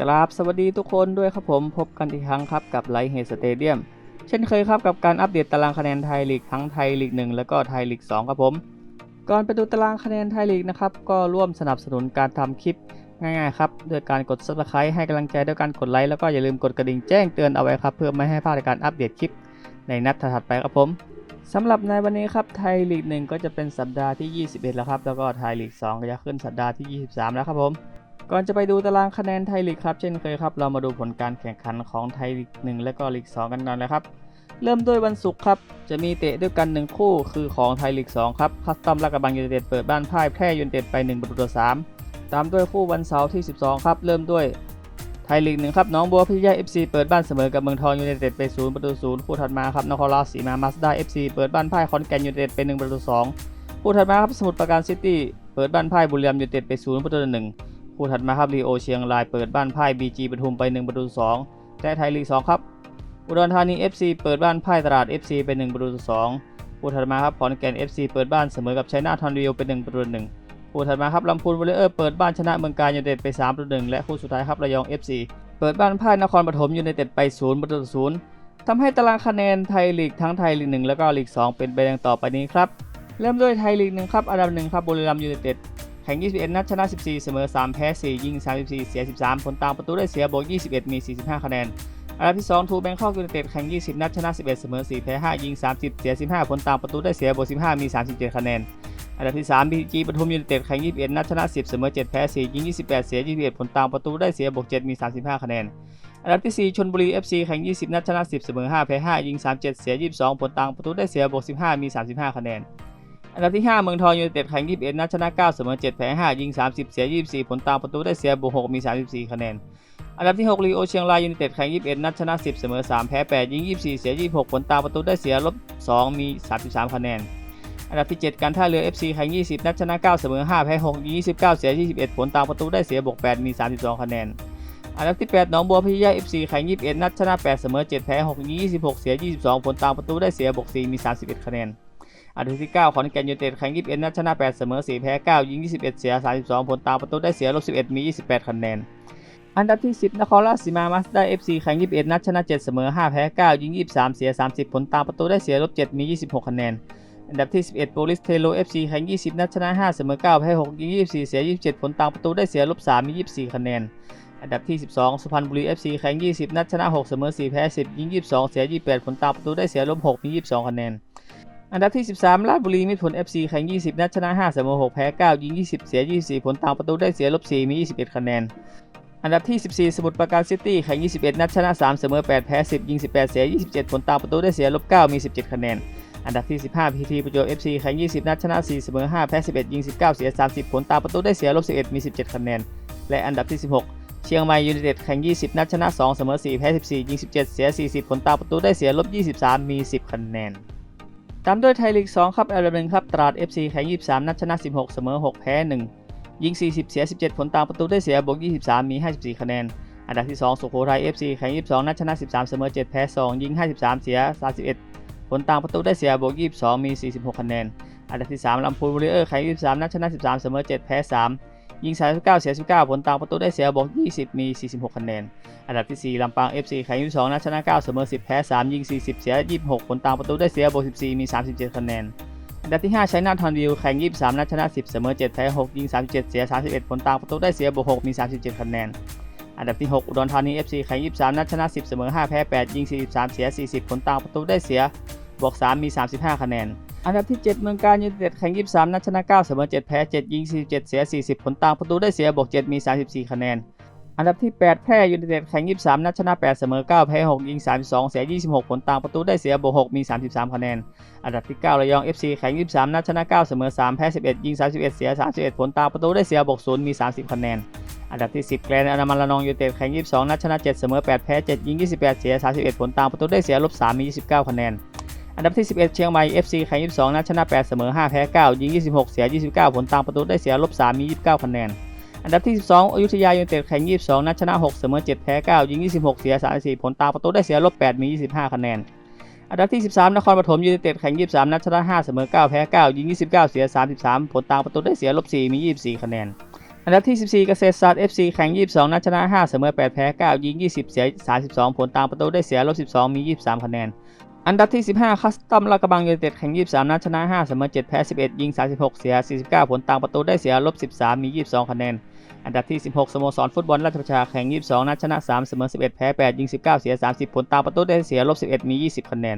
กราบสวัสดีทุกคนด้วยครับผมพบกันอีกครั้งครับกับไลท์เฮสเตเดียมเช่นเคยครับกับการอัปเดตตารางคะแนนไทยลีกทั้งไทยลีก 1 แล้วก็ไทยลีก 2 ครับผม ก่อนไปดูตารางคะแนนไทยลีกนะครับก็ร่วมสนับสนุนการทำคลิปง่ายๆครับด้วยการกด subscribe ให้กำลังใจด้วยการกดไลค์แล้วก็อย่าลืมกดกระดิ่งแจ้งเตือนเอาไว้ครับเพื่อไม่ให้พลาดการอัปเดตคลิปในนัดถัดไปครับผมสำหรับในวันนี้ครับไทยลีก 1 ก็จะเป็นสัปดาห์ที่ 21 แล้วครับแล้วก็ไทยลีก 2 ก็จะขึ้นสัปดาห์ที่ 23 แล้วครับผม ก่อนจะไปดูตารางคะแนนไทยลีกครับ เช่นเคยครับ เรามาดูผลการแข่งขันของไทยลีก1และก็ลีก2 กันก่อนเลยครับ เริ่มด้วยวันศุกร์ครับ จะมีเตะด้วยกัน 1 คู่คือของไทยลีก2ครับ คัสตอมและกระบังยูไนเต็ดเปิดบ้านพ่ายแพร่ยูไนเต็ดไป 1 ประตูต่อ 3 ตามด้วยคู่วันเสาร์ที่ 12 ครับ เริ่มด้วยไทยลีก1ครับน้องบัวพิทยา FC เปิดบ้านเสมอกับเมืองทองยูไนเต็ดไป0ประตู0คู่ถัดมาครับนครราชสีมามาสด้า FC เปิดบ้านพ่ายขอนแกนยูไนเต็ดไป1ประตู2คู่ถัดมาครับสมุทรปราการซิตี้เปิดบ้านพ่ายบุรีรัมย์ยูไนเต็ดไป0ประตู1 คู่ถัดมาครับลีโอเชียงรายเปิดบ้านพ่ายบีจีปทุมไป 1 ประตู2และไทยลีก2ครับอุดรธานี FC เปิดบ้านพ่ายตลาด FC ไป 1 ประตูต่อ2คู่ถัดมาครับขอนแก่น FC เปิดบ้านเสมอกับชัยนาททอนวิวไป 1 ประตูต่อ1คู่ถัดมาครับลำพูนวอลเลอร์เปิดบ้านชนะเมืองการยูไนเต็ดไป3ประตู1และคู่สุดท้ายครับระยอง FC เปิดบ้านพ่ายนครปฐมยูไนเต็ดไป 0 ประตู0ทำให้ตารางคะแนนไทยลีกทั้งไทยลีก1แล้วก็ลีก2 เป็นไปดังต่อไปนี้ครับเริ่มด้วยไทยลีก1ครับอันดับ1ครับบุรีรัมย์ยูไนเต็ด ข่ง 21 นัดชนะ 14 เสมอ 3 แพ้ 4 ยิง 34 เสีย 13 ผลตามประตูได้เสียบวก 21 มี 45 คะแนน อันดับที่ 2 ทูแบงคอกยูไนเต็ดแข่ง 20 นัดชนะ 11 เสมอ 4 แพ้ 5 ยิง 30 เสีย 15 ผลตามประตูได้เสียบวก 15 มี 37 คะแนน อันดับที่3 BG ปทุมยูไนเต็ดแข่ง 21 นัดชนะ 10 เสมอ 7 แพ้ 4 ยิง 28 เสีย 21 ผลตามประตูได้เสียบวก 7 มี 35 คะแนน อันดับที่ 4ชลบุรี FC แข่ง 20 นัดชนะ 10 เสมอ 5 แพ้ 5 ยิง 37 เสีย 22 ผลตามประตูได้เสียบวก 15 มี 35 คะแนน อันดับที่ 5 เมืองทองยูไนเต็ดแข่ง 21 นัดชนะ 9 เสมอ 7 แพ้ 5 ยิง 30 เสีย 24 ผลตามประตูได้เสียบวก6มี 34 คะแนน อันดับที่ 6 ลีโอเชียงรายยูไนเต็ดแข่ง 21 นัดชนะ 10 เสมอ 3 แพ้ 8 ยิง 24 เสีย 26 ผลตามประตูได้เสียลบ 2 มี 33 คะแนน อันดับที่ 7 การท่าเรือ FC แข่ง 20 นัดชนะ 9 เสมอ 5 แพ้ 6 ยิง 29 เสีย 21 ผลตามประตูได้เสียบวก 8 มี 32 คะแนนอันดับที่ 8 หนองบัวพิทยา FC แข่ง 21 นัดชนะ 8 เสมอ 7 แพ้ 6 ยิง 26 เสีย 22 ผลตามประตูได้เสียบวก4มี 31 คะแนน อันดับที่ 9 ขอนแก่นยูไนเต็ดแข่ง21นัดชนะ 8 เสมอ 4 แพ้ 9 ยิง 21 เสีย 32 ผลตามประตูได้เสียลบ11 มี 28 คะแนน อันดับที่ 10 นครราชสีมามาสด้ FC แข่ง21 นัดชนะ 7 เสมอ 5 แพ้ 9 ยิง 23 เสีย 30 ผลตามประตูได้เสียลบ7มี 26 คะแนน อันดับที่ 11โปลิสเทโล FC แข่ง20 นัดชนะ 5 เสมอ 9 แพ้ 6 ยิง 24 เสีย 27 ผลตามประตูได้เสียลบ3มี 24 คะแนนอันดับที่ 12 สุพรรณบุรี FC แข่ง20 นัดชนะ 6 เสมอ 4 แพ้ 10 ยิง 22 เสีย 28 ผลตามประตูได้เสียลบ6มี 22 คะแนน อันดับที่ 13 ราชบุรีมิตรผล FC แข่ง 20 นัดชนะ 5 เสมอ 6 แพ้ 9 ยิง 20 เสีย 24 ผลตามประตูได้เสียลบ 4 มี 21 คะแนน อันดับที่ 14 สมุทรปราการซิตี้แข่ง 21 นัดชนะ 3 เสมอ 8 แพ้ 10 ยิง 18 เสีย 27 ผลตามประตูได้เสียลบ 9 มี 17 คะแนน อันดับที่ 15 พีทีประจวบ FC แข่ง 20 นัดชนะ 4 เสมอ 5 แพ้ 11 ยิง 19 เสีย 30 ผลตามประตูได้เสียลบ 11 มี 17 คะแนน และอันดับที่ 16 เชียงใหม่ยูไนเต็ดแข่ง 20 นัดชนะ 2 เสมอ 4 แพ้ 14 ยิง 17 เสีย 40 ผลตามประตูได้เสียลบ 23 มี 10 คะแนน ตามด้วยไทยลีก 2 ครับ อันดับหนึ่งครับ ตราด FC แข่ง 23 นัดชนะ 16 เสมอ 6 แพ้ 1 ยิง 40 เสีย 17 ผลตามประตูได้เสียบวก 23 มี 54 คะแนน อันดับที่ 2 สุโขทัย FC แข่ง 22 นัดชนะ 13 เสมอ 7 แพ้ 2 ยิง 53 เสีย 31 ผลตามประตูได้เสียบวก 22 มี 46 คะแนน อันดับที่ 3ลำพูนวอริเออร์แข่ง 23 นัดชนะ 13 เสมอ 7 แพ้ 3 ยิง 39 เสีย 19 ผลตามประตูได้เสียบวก20 มี 46 คะแนน อันดับที่ 4 ลำปาง FC แข่ง22นัดชนะ 9 เสมอ 10 แพ้ 3 ยิง 40 เสีย 26 ผลตามประตูได้เสียบวก14 มี 37 คะแนน อันดับที่5ชัยนาททอนวิวแข่ง23นัดชนะ 10 เสมอ 7 แพ้ 6 ยิง 37 เสีย 31 ผลตามประตูได้เสียบวก6มี 37 คะแนน อันดับที่ 6 อุดรธานี FC แข่ง23นัดชนะ 10 เสมอ 5 แพ้ 8 ยิง 43 เสีย 40 ผลตามประตูได้เสียบวก3มี 35 คะแนน อันดับที่ 7 เมืองการยูไนเต็ดแข่ง 23 นัดชนะ 9 เสมอ 7 แพ้ 7 ยิง 47 เสีย 40 ผลต่ามประตูได้เสียบวก 7 มี 34 คะแนน อันดับที่ 8 แพร่ยูไนเต็ดแข่ง 23 นัดชนะ 8 เสมอ 9 แพ้ 6 ยิง 32 เสีย 26 ผลต่ามประตูได้เสียบวก 6 มี 33 คะแนน อันดับที่ 9 ระยอง FC แข่ง 23 นัดชนะ 9 เสมอ 3 แพ้ 11 ยิง 31 เสีย 31 ผลต่ามประตูได้เสียบวก 0 มี 30 คะแนนอันดับที่ 10 แกรนด์อนามันละนองยูไนเต็ดแข่ง 22 นัดชนะ 7 เสมอ 8 แพ้ 7 ยิง 28 เสีย 31 ผลตามประตูได้เสียลบ 3 มี 29 คะแนน อันดับที่ 11 เชียงใหม่ FC แข่ง22นัดชนะ 8 เสมอ 5 แพ้ 9 ยิง 26 เสีย 29 ผลตามประตูได้เสียลบ 3 มี 29 คะแนน อันดับที่ 12อยุธยายูไนเต็ดแข่ง22นัดชนะ 6 เสมอ 7 แพ้ 9 ยิง 26 เสีย 34 ผลตามประตูได้เสียลบ 8 มี 25 คะแนน อันดับที่ 13 นครปฐมยูไนเต็ดแข่ง23 นัดชนะ 5 เสมอ 9 แพ้ 9 ยิง 29 เสีย 33 ผลตามประตูได้เสียลบ 4 มี 24 คะแนนอัอันดับที่ 14 เกษตรศาสตร์ FC แข่ง22 นัดชนะ 5 เสมอ 8 แพ้ 9 ยิง 20 เสีย 32 ผลตามประตูได้เสียลบ 12 มี 23 คะแนน อันดับที่ 15 คัสตอมลากระบังยูไนเต็ดแข่ง 23 นัดชนะ 5 เสมอ 7 แพ้ 11 ยิง 36 เสีย 49 ผลต่ามประตูได้เสียลบ 13 มี 22 คะแนน อันดับที่ 16 สโมสรฟุตบอลราชประชาแข่ง 22 นัดชนะ 3 เสมอ 11 แพ้ 8 ยิง 19 เสีย 30 ผลต่ามประตูได้เสียลบ 11 มี 20 คะแนน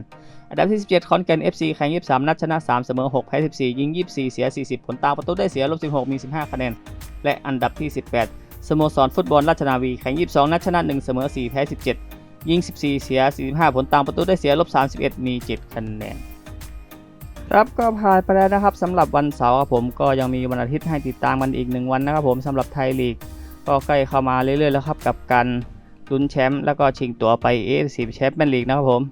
อันดับที่ 17 คอนแกน FC แข่ง 23 นัดชนะ 3 เสมอ 6 แพ้ 14 ยิง 24 เสีย 40 ผลต่ามประตูได้เสียลบ 16 มี 15 คะแนน และอันดับที่ 18 สโมสรฟุตบอลราชนาวีแข่ง 22 นัดชนะ 1 เสมอ 4 แพ้ 17 ยิง 14 เสีย 45 ผลตามประตูได้เสียลบ 31 มี 7 คะแนนครับก็ผ่านไปแล้วนะครับสำหรับวันเสาร์ครับผมก็ยังมีวันอาทิตย์ให้ติดตามกันอีกหนึ่งวันนะครับผมสำหรับไทยลีก ก็ใกล้เข้ามาเรื่อยๆแล้วครับกับการลุ้นแชมป์แล้วก็ชิงตั๋วไป AFC แชมเปี้ยนลีกนะครับผม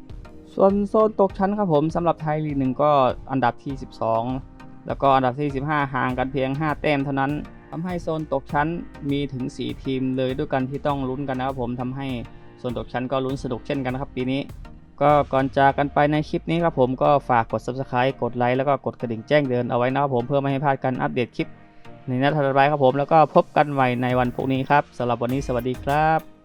ส่วนโซนตกชั้นครับผมสำหรับไทยลีกหนึ่งก็อันดับที่ 12 แล้วก็อันดับที่ 15 ห่างกันเพียง 5 แต้มเท่านั้นทำให้โซนตกชั้นมีถึง 4 ทีมเลยด้วยกันที่ต้องลุ้นกันนะครับผมทำให้ ส่วนตกชั้นก็ลุ้นสนุกเช่นกันนะครับปีนี้ ก็ก่อนจากกันไปในคลิปนี้ครับผมก็ฝากกด subscribe กดไลค์แล้วก็กดกระดิ่งแจ้งเตือนเอาไว้นะครับผมเพื่อไม่ให้พลาดการอัปเดตคลิปในนัดถัดไปครับผมแล้วก็พบกันใหม่ในวันพรุ่งนี้ครับสำหรับวันนี้สวัสดีครับ